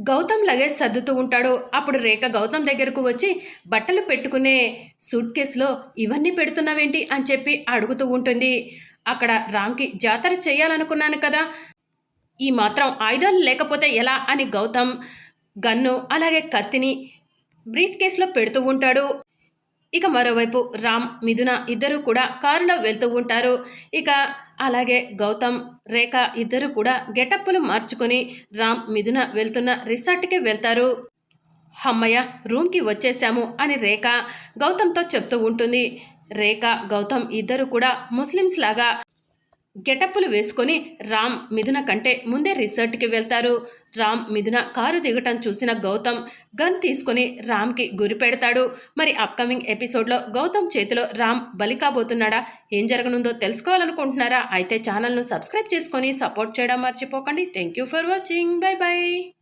Gautam luggage సర్దుతూ ఉంటాడు. అప్పుడు రేఖ గౌతమ్ దగ్గరకు వచ్చి బట్టలు పెట్టుకునే సూట్ కేసులో ఇవన్నీ పెడుతున్నావేంటి? అని చెప్పి అడుగుతూ ఉంటుంది. అక్కడ రామ్కి జాతర చేయాలనుకున్నాను కదా. ఈ మాత్రం ఆయుధాలు లేకపోతే ఎలా అని గౌతమ్ గన్ను అలాగే కత్తిని బ్రీఫ్ కేసులో పెడుతూ ఉంటాడు. ఇక మరోవైపు రామ్ మిథున ఇద్దరు కూడా కారులో వెళ్తూ ఉంటారు. ఇక అలాగే గౌతమ్ రేఖ ఇద్దరు కూడా గెటప్పులు మార్చుకొని రామ్ మిథున వెళ్తున్న రిసార్ట్కి వెళ్తారు. హమ్మయ్య రూమ్కి వచ్చేసాము అని రేఖ గౌతమ్తో చెప్తూ ఉంటుంది. రేఖ గౌతమ్ ఇద్దరు కూడా ముస్లిమ్స్ లాగా గెటప్పులు వేసుకొని రామ్ మిథున కంటే ముందే రిసార్ట్కి వెళ్తారు. రామ్ మిథున కారు దిగటం చూసిన గౌతమ్ గన్ తీసుకొని రామ్కి గురి పెడతాడు. మరి అప్కమింగ్ ఎపిసోడ్లో గౌతమ్ చేతిలో రామ్ బలి కాబోతున్నాడా? ఏం జరగనుందో తెలుసుకోవాలనుకుంటున్నారా? అయితే ఛానల్ను సబ్స్క్రైబ్ చేసుకొని సపోర్ట్ చేయడం మర్చిపోకండి. Thank you for watching. Bye bye.